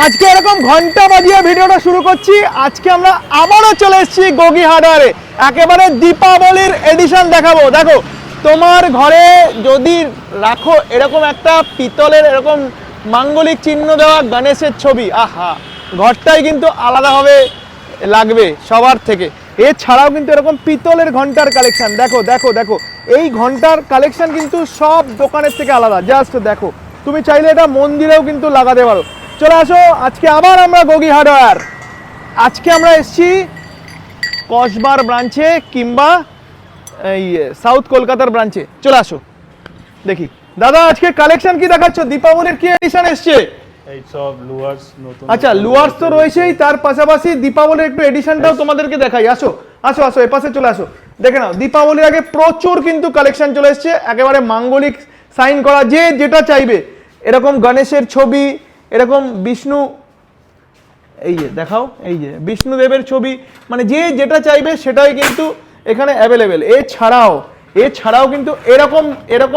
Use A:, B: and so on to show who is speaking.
A: আজকে এরকম ঘণ্টা বাজিয়ে ভিডিওটা শুরু করছি। আজকে আমরা আবারও চলে এসেছি গগি হার্ডওয়ারে একেবারে দীপাবলির এডিশন দেখাবো। দেখো, তোমার ঘরে যদি রাখো এরকম একটা পিতলের এরকম মাঙ্গলিক চিহ্ন দেওয়া গণেশের ছবি, আহা! ঘরটাই কিন্তু আলাদাভাবে লাগবে সবার থেকে। এছাড়াও কিন্তু এরকম পিতলের ঘণ্টার কালেকশান দেখো দেখো দেখো, এই ঘণ্টার কালেকশন কিন্তু সব দোকানের থেকে আলাদা। জাস্ট দেখো, তুমি চাইলে এটা মন্দিরেও কিন্তু লাগাতে পারো। চলে আসো আজকে আবার আমরা গগি হার্ডওয়্যার আজকে আমরা এসেছি কসবার ব্রাঞ্চে কিংবা এই সাউথ কলকাতার ব্রাঞ্চে চলে আসো। দেখি। দাদা আজকে কালেকশন কি দেখাচ্ছ? দীপাবলির কি এডিশন এসছে? আচ্ছা লুয়ার্স তো রয়েছেই তার পাশাপাশি দীপাবলির একটু এডিশনটাও তোমাদেরকে দেখাই। আসো আসো আসো এপাশে চলে আসো। দেখে নাও দীপাবলির আগে প্রচুর কিন্তু কালেকশন চলে এসছে। একেবারে মাঙ্গলিক সাইন করা যে যেটা চাইবে। এরকম গণেশের ছবি এরকম বিষ্ণু, এই যে দেখাও, এই যে বিষ্ণুদেবের ছবি মানে যে যেটা চাইবে সেটাই কিন্তু এখানে অ্যাভেলেবেল এছাড়াও এছাড়াও কিন্তু এরকম এরকম